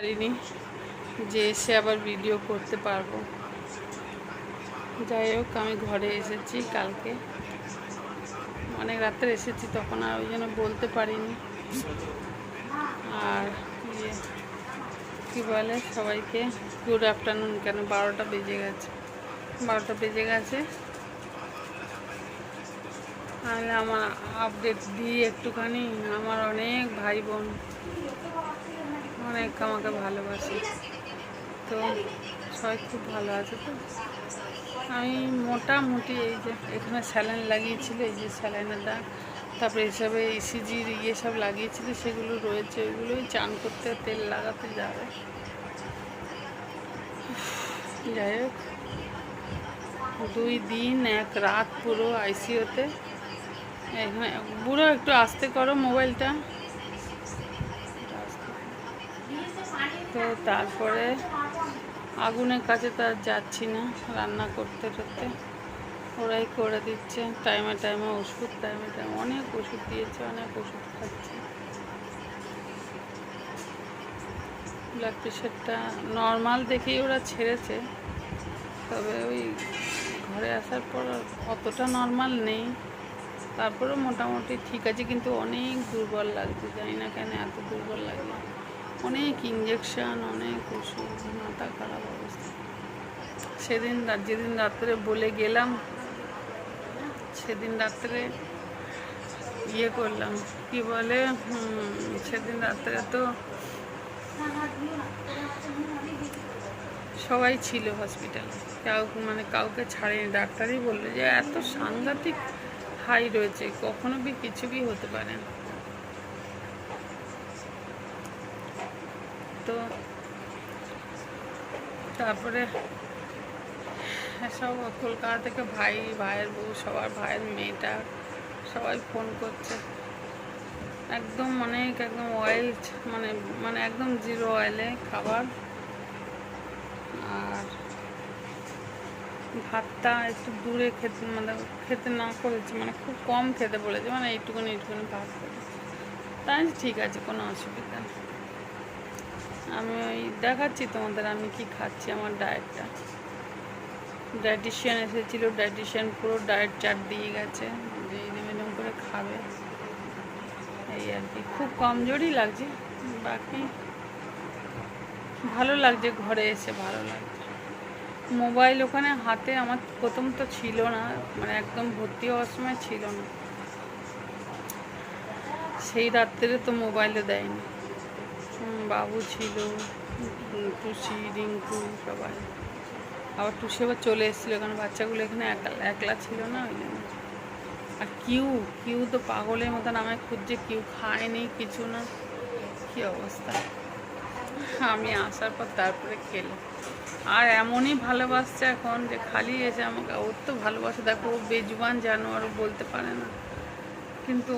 পারিনি যে এসে আবার ভিডিও করতে পারব। যাই হোক, আমি ঘরে এসেছি কালকে। অনেক রাত্রে এসেছি, তখন আর ওই জন্য বলতে পারিনি। আর ইয়ে কী বলে সবাইকে গুড আফটারনুন কেন বারোটা বেজে গেছে। বারোটা বেজে গেছে। তাহলে আমার আপডেট দিই একটুখানি, আমার অনেক ভাই বোন অনেক আমাকে ভালোবাসে। তো সবাই খুব ভালো আছে তো? আমি মোটামুটি এই যে এখানে স্যালাইন লাগিয়েছিল, এই যে স্যালাইনের দাগ তারপরে এসবে ইসিজির ইয়ে সব লাগিয়েছিল, সেগুলো রয়েছে ওইগুলোই চান করতে তেল লাগাতে যাবে। যাই হোক, দুই দিন, এক রাত পুরো আইসিওতে এখানে বুড়ো একটু আস্তে করো মোবাইলটা। তো তারপরে আগুনের কাছে তো আর যাচ্ছি না, রান্না করতে করতে ওরাই করে দিচ্ছে টাইমে টাইমে ওষুধ টাইমে টাইমে অনেক ওষুধ দিয়েছে, অনেক ওষুধ খাচ্ছি। ব্লাড প্রেশারটা নর্মাল দেখেই ওরা ছেড়েছে, তবে ওই ঘরে আসার পর অতটা নর্মাল নেই। তারপরে মোটামুটি ঠিক আছে, কিন্তু অনেক দুর্বল লাগছে, জানি না কেন এত দুর্বল লাগল অনেক ইঞ্জেকশন অনেক ওষুধ, মাথা খারাপ অবস্থা। সেদিন যেদিন রাত্রে বলে গেলাম, সেদিন রাত্রে ইয়ে করলাম। কি বলে? সেদিন রাত্রে তো সবাই ছিল হসপিটালে কাউ মানে কাউকে ছাড়েনি। ডাক্তারই বলল যে, এত সাংঘাতিক হাই রয়েছে, কখনো বি কিছু বি হতে পারে না। তো তারপরে সব কলকাতা থেকে ভাই, ভাইয়ের বউ, সবার ভাইয়ের মেয়েটা সবাই ফোন করছে। একদম অনেক, একদম অয়েল মানে মানে একদম জিরো অয়েলে খাবার। আর ভাতটা একটু দূরে খেতে মানে খেতে না করেছে মানে খুব কম খেতে বলেছে মানে এইটুকুনি এইটুকুনি ভাত করে তাই ঠিক আছে, কোনো অসুবিধা নেই। আমি ওই দেখাচ্ছি তোমাদের আমি কি খাচ্ছি আমার ডায়েটটা ডায়েটিশিয়ান এসেছিল ডায়েটিশিয়ান পুরো ডায়েট চার্ট দিয়ে গেছে যে এরম করে খাবে। এই আর কি, খুব কমজোরই লাগছে, বাকি ভালো লাগছে, ঘরে এসে ভালো লাগছে। মোবাইল ওখানে হাতে আমার প্রথম তো ছিল না মানে একদম ভর্তি হওয়ার সময় ছিল না। সেই রাত্রে তো মোবাইলও দেয়নি। বাবু ছিল টুসি রিঙ্কু সবাই। আবার টুসি আবার চলে এসেছিল, কারণ বাচ্চাগুলো এখানে একলা ছিল না ওই জন্য। আর কিউ কিউ তো পাগলের মতন আমায় খুঁজছে, কিউ খায়নি কিছু না। কী অবস্থা? আমি আসার পর তারপরে খেলো। আর এমনই ভালোবাসছে এখন যে খালি এসে আমাকে, ওর তো ভালোবাসা, দেখো, ও বেজবান জানোয়ার, ও বলতে পারে না। কিন্তু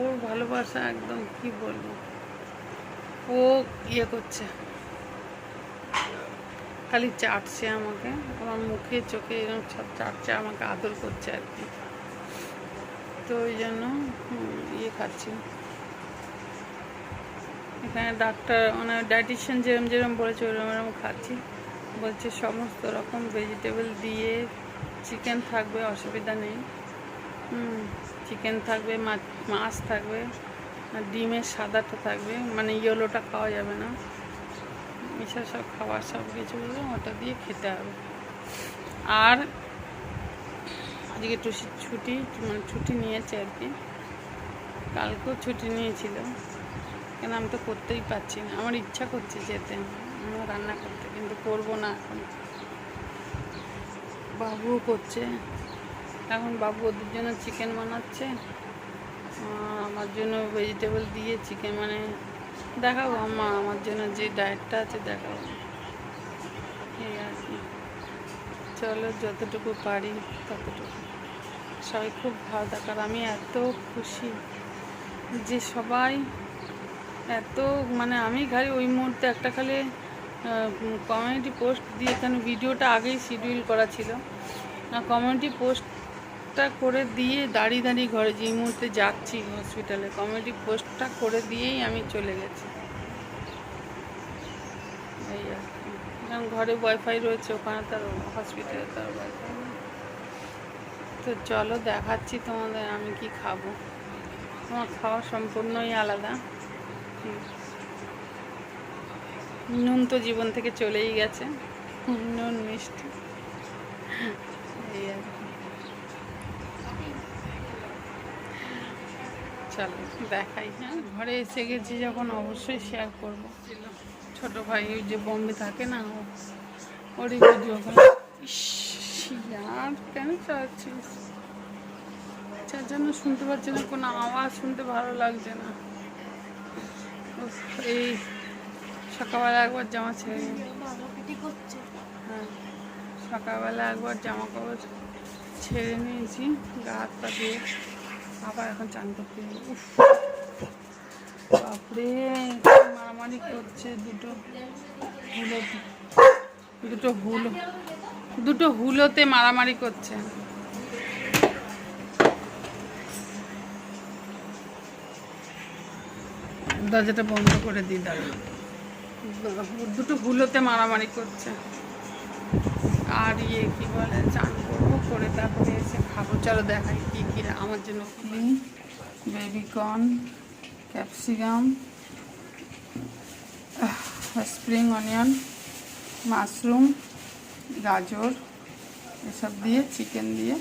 ওর ভালোবাসা একদম কি বলব? ও ইয়ে করছে। খালি চাটছে আমাকে, আমার মুখে, চোখে এরকম সব চাটছে, আমাকে আদর করছে আর কি। তো ওই জন্য ইয়ে খাচ্ছি। এখানে ডাক্তার মানে ডায়েটিশিয়ান যেরম যেরম বলেছে, ওরম এরম খাচ্ছি। বলছে সমস্ত রকম ভেজিটেবল দিয়ে চিকেন থাকবে, অসুবিধা নেই। চিকেন থাকবে মাছ থাকবে। ডিমের সাদাটা থাকবে মানে ইয়েলোটা খাওয়া যাবে না। এসব সব খাবার সব কিছু ওটা দিয়ে খেতে হবে। আর আজকে টুসি ছুটি মানে ছুটি নিয়েছে আর কি। কালকেও ছুটি নিয়েছিল। কেন আমি তো করতেই পারছি না। আমার ইচ্ছা করছে যেতে। আমার রান্না করতে, কিন্তু করব না এখন। বাবুও করছে। এখন বাবু ওদের জন্য চিকেন বানাচ্ছে। আমার জন্য ভেজিটেবল দিয়ে চিকেন মানে দেখাবো আমা আমার জন্য যে ডায়েটটা আছে দেখাবো। এই আর কি। চলো যতটুকু পারি ততটুকু। সবাই খুব ভালো থাকার আমি এত খুশি যে সবাই এত মানে আমি খালি ওই মুহূর্তে একটা খালি কমিউনিটি পোস্ট দিয়ে এখানে ভিডিওটা আগেই শিডিউল করা ছিল। কমিউনিটি পোস্টটা করে দিয়ে দাঁড়িয়ে দাঁড়িয়ে ঘরে যে মুহূর্তে যাচ্ছি হসপিটালে কমেডি পোস্টটা করে দিয়েই আমি চলে গেছি। এই আর কি। ঘরে ওয়াইফাই রয়েছে, ওখানে তার হসপিটালে তার ওয়াইফাই তো চলো দেখাচ্ছি তোমাদের আমি কি খাব। আমার খাওয়া সম্পূর্ণই আলাদা। নুন তো জীবন থেকে চলেই গেছে। নুন, মিষ্টি। এই আর কি। চলো দেখাই। হ্যাঁ। ঘরে এসে গেছি যখন অবশ্যই শেয়ার করব। ছোট ভাই ওই যে বম্বে থাকে না ওরই ভিডিও আর কেন চাচ্ছিস যার জন্য শুনতে পাচ্ছি না কোনো আওয়াজ শুনতে ভালো লাগছে না। এই সকালবেলা একবার জামা ছেড়ে। হ্যাঁ সকালবেলা একবার জামা কাপড় ছেড়ে নিয়েছি গা হাত পা দিয়ে আবার এখন চান করতে বাপরে, মারামারি করছে দুটো হুলো। দুটো হুলো। দুটো হুলোতে মারামারি করছে। দরজাটা বন্ধ করে দিই, দাঁড়া। দুটো হুলোতে মারামারি করছে। আর ইয়ে কি বলে, চান করব, করে তারপরে এসে খাব। চলো দেখাই কী কী আমার জন্য। Clean baby corn capsicum spring onion mushroom গাজর, এসব দিয়ে চিকেন দিয়ে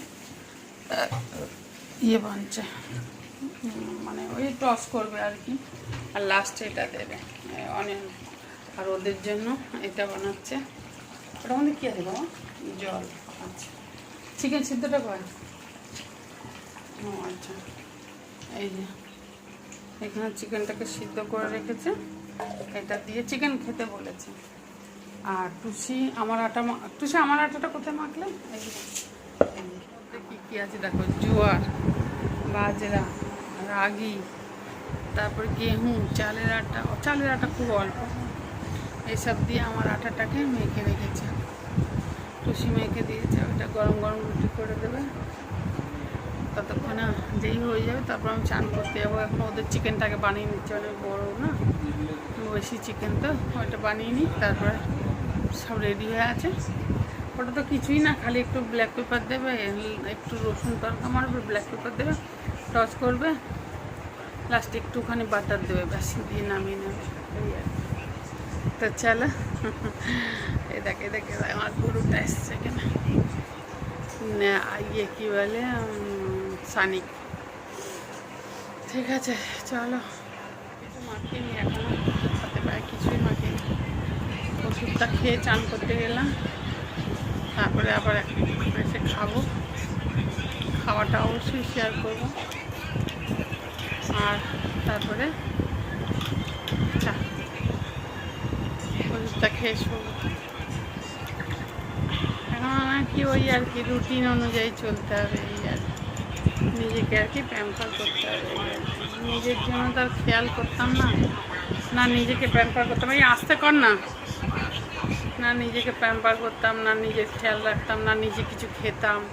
ইয়ে বানছে। মানে ওই টস করবে আর কি। আর লাস্টে এটা দেবে অনিয়ন আর ওদের জন্য এটা বানাচ্ছে। ওটার মধ্যে কী আছে বাবা জল। আচ্ছা। চিকেন সিদ্ধটা কয় ও আচ্ছা। এই যে এখানে চিকেনটাকে সিদ্ধ করে রেখেছে। এটা দিয়ে চিকেন খেতে বলেছে। আর টুসি আমার আটা মা- টুসি আমার আটাটা কোথায় মাখলে? কি কি আছে দেখো? জোয়ার বাজরা রাগি তারপর গেহু চালের আটা। চালের আটা খুব অল্প। এসব দিয়ে আমার আটাটাকে মেখে রেখেছে। টুসি মেখে দিয়েছে, ওটা গরম গরম রুটি করে দেবে। ততক্ষণে যেই হয়ে যাবে, তারপর আমি চান করতে যাব। এখন ওদের চিকেনটাকে বানিয়ে নিচ্ছে, অনেক বড়ো না? বেশি চিকেন তো ওইটা বানিয়ে নিই, তারপরে সব রেডি হয়ে আছে। ওটা তো কিছুই না, খালি একটু ব্ল্যাক পেপার দেবে, একটু রসুন তরকা মারবে ব্ল্যাক পেপার দেবে টস করবে লাস্টে একটুখানি বাটার দেবে, ব্যাস, দিয়ে নামিয়ে নেবে। তো চলো। দেখে দেখে আমার গরুটা এসছে না, ইয়ে কী বলে সানিক ঠিক আছে চলো কিছু মাখিনি এখনও হাতে পায়ে কিছুই মাখিনি ওষুধটা খেয়ে চান করতে গেলাম তারপরে আবার এসে খাব খাওয়াটা অবশ্যই শেয়ার করব আর তারপরে চা ওষুধটা খেয়ে শোবো কি ওই আর কি রুটিন অনুযায়ী চলতে হবে এই আর। নিজেকে আর কি প্যাম্পার করতে হবে। নিজের জন্য তো আর খেয়াল করতাম না। না নিজেকে প্যাম্পার করতাম। এই আসতে কর না। না নিজেকে প্যাম্পার করতাম, না নিজের খেয়াল রাখতাম, না নিজে কিছু খেতাম।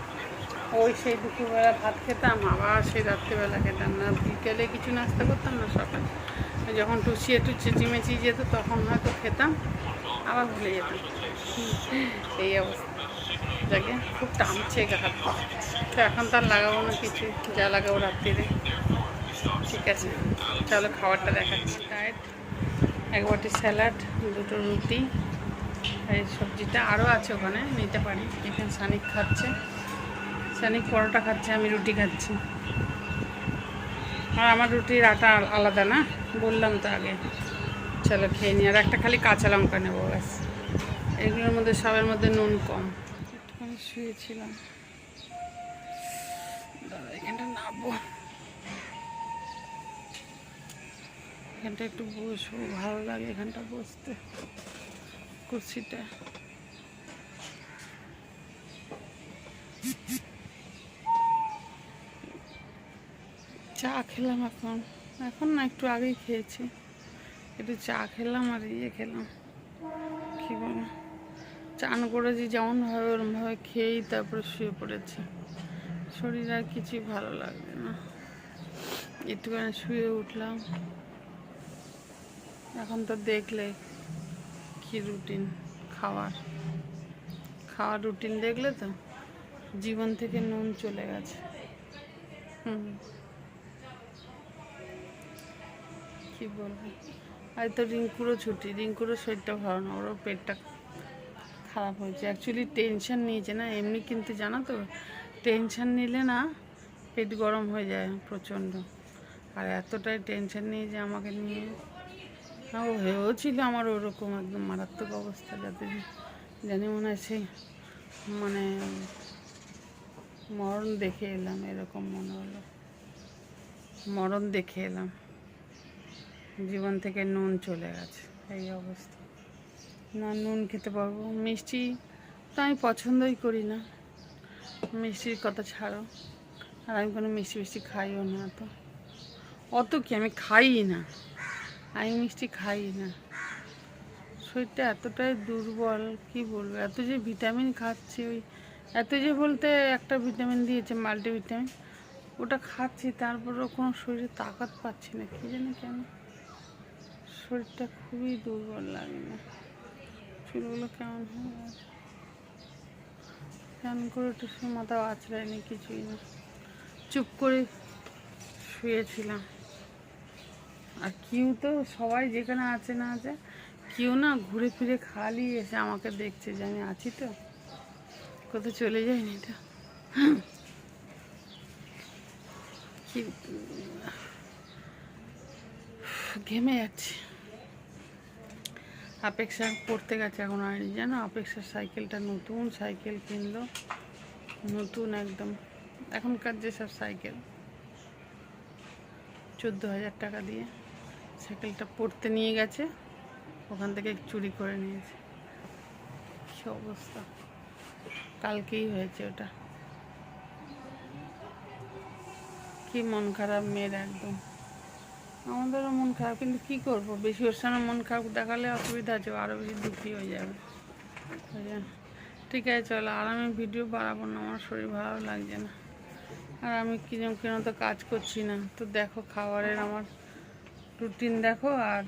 ওই সেই দুপুরবেলা ভাত খেতাম, আবার সেই রাত্রিবেলা খেতাম না। বিকেলে কিছু নাস্তা করতাম না সকালে। যখন টুসি একটু চেঁচিমেচি যেত তখন হয়তো খেতাম, আবার ভুলে যেতাম। এই অবস্থা। যাকে খুব টানছে গা হাত তো এখন তার লাগাবো না কিছু, যা লাগাবো রাত্রিরে। ঠিক আছে চলো খাবারটা দেখাচ্ছি। ডায়েট এক বাটি স্যালাড, দুটো রুটি, এই সবজিটা আরও আছে ওখানে, নিতে পারি। এখানে সানিক খাচ্ছে। সানিক পরোটা খাচ্ছে, আমি রুটি খাচ্ছি। আর আমার রুটির আটা আলাদা না? বললাম তো আগে। চলো খেয়ে নিই। আর একটা খালি কাঁচা লঙ্কা নেব, ব্যাস। এগুলোর মধ্যে সবের মধ্যে নুন কম। শুয়েছিলাম। দাদা, এখানটা নামবো। এখানটা একটু বসবো, ভালো লাগে এখানটা বসতে। কুর্সিটা। চা খেলাম এখন। এখন না, একটু আগেই খেয়েছি। একটু চা খেলাম আর ইয়ে খেলাম। কী বলে চান করেছি, যেমনভাবে ওরমভাবে খেয়েই তারপরে শুয়ে পড়েছি। শরীর আর কিছুই ভালো লাগবে না। একটুখানি শুয়ে উঠলাম। এখন তো দেখলে কি রুটিন, খাওয়ার। খাওয়ার রুটিন দেখলে তো জীবন থেকে নুন চলে গেছে। হুম। কি বলব? আর তো রিঙ্কুরও ছুটি, রিঙ্কুরও শরীরটা ভালো না, ওরও পেটটা খারাপ হয়েছে। অ্যাকচুয়ালি টেনশন নিয়েছে না, এমনি কিন্তু জানো তো টেনশন নিলে না পেট গরম হয়ে যায় প্রচণ্ড। আর এতটাই টেনশন নিয়ে যে আমাকে নিয়ে। ও হয়েও ছিল আমার ওরকম একদম মারাত্মক অবস্থা, যাতে জানি মনে হয় সেই মানে মরণ দেখে এলাম, এরকম মনে হলো। মরণ দেখে এলাম। জীবন থেকে নুন চলে গেছে, এই অবস্থা। না, নুন খেতে পারব। মিষ্টি তো আমি পছন্দই করি না। মিষ্টির কথা ছাড়ো। আর আমি কোনো মিষ্টি মিষ্টি খাইও না তো। অত কি আমি খাই না? আমি মিষ্টি খাই না। শরীরটা এতটাই দুর্বল, কি বলব? এত যে ভিটামিন খাচ্ছি, ওই এত যে বলতে একটা ভিটামিন দিয়েছে, মাল্টিভিটামিন, ওটা খাচ্ছি, তারপরেও কোনো শরীরে তাকাত পাচ্ছি না, কি জানি কেন? শরীরটা খুবই দুর্বল লাগে না। চুলগুলো কেমন হয়ে? কেমন করে একটু মাথা আছড়ায়নি কিছুই না। চুপ করে শুয়েছিলাম। আর কিউ তো সবাই যেখানে আছে না আছে, কেউ না ঘুরে ফিরে খালি এসে আমাকে দেখছে যে আমি আছি তো। কোথাও চলে যায়নি কি ঘেমে যাচ্ছি। অপেক্ষা পড়তে গেছে, এখন আর জানো? অপেক্ষার সাইকেলটা নতুন সাইকেল কিনলো। নতুন একদম। এখনকার যেসব সাইকেল, চোদ্দ হাজার টাকা দিয়ে সাইকেলটা পড়তে নিয়ে গেছে, ওখান থেকে চুরি করে নিয়েছে। কী অবস্থা? কালকেই হয়েছে ওটা। কি মন খারাপ মেয়ের একদম। আমাদেরও মন খারাপ, কিন্তু কী করব? বেশি ওর সামনে মন খারাপ দেখালে অসুবিধা আছে আরও বেশি দুঃখী হয়ে যাবে? ঠিক আছে, চলো, আর আমি ভিডিও বাড়াবো না, আমার শরীর ভালো লাগছে না। আর আমি কিরম কিরম তো কাজ করছি না। তো দেখো, খাবারের আমার রুটিন দেখো, আর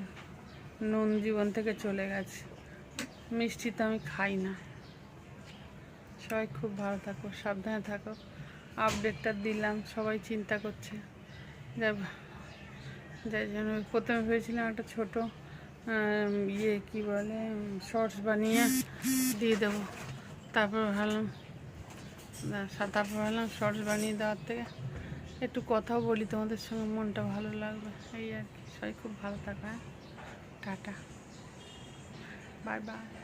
নুন জীবন থেকে চলে গেছে। মিষ্টি তো আমি খাই না। সবাই খুব ভালো থাকো, সাবধানে থাকো। আপডেটটা দিলাম, সবাই চিন্তা করছে। যাই যাই জন্য প্রথমে ভেবেছিলাম একটা ছোট ইয়ে কি বলে শর্টস বানিয়ে দিয়ে দেবো। তারপর ভাবলাম তারপর ভাবলাম শর্টস বানিয়ে দেওয়ার থেকে একটু কথাও বলি তোমাদের সঙ্গে, মনটা ভালো লাগবে। এই আর কি, সবাই খুব ভালো থাকো হ্যাঁ? টাটা। Bye bye.